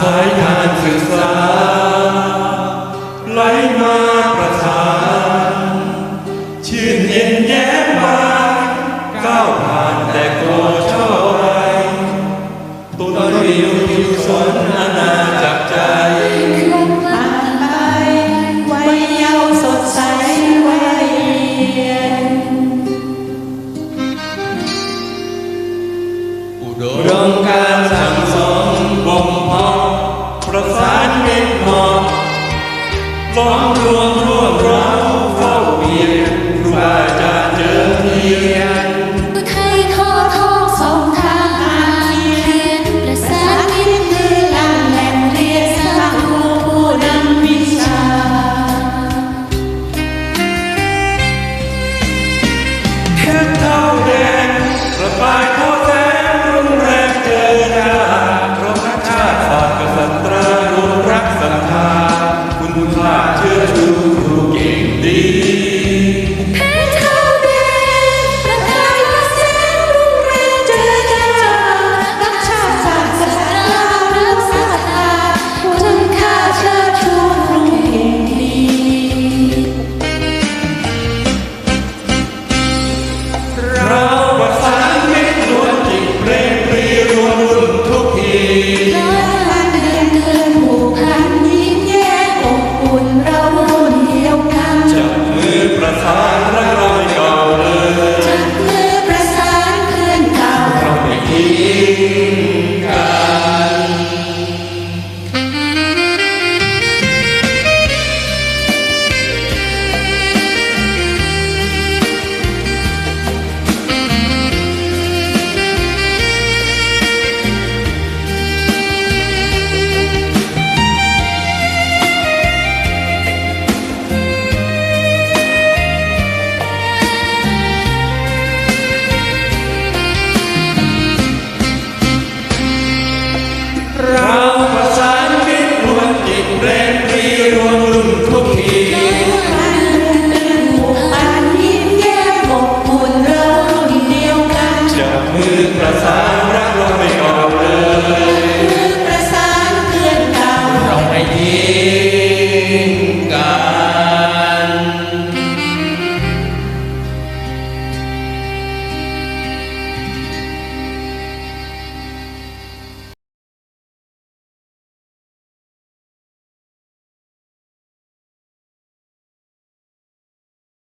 สายการศึกษาไหลมาประสานชื่นเย็นแย้มบานก้าวผ่านแต่กลัวชอบไปตุนริวผิวสนอาณาจักใจอุดมการ Con অনুরুদ্ধ Senhor.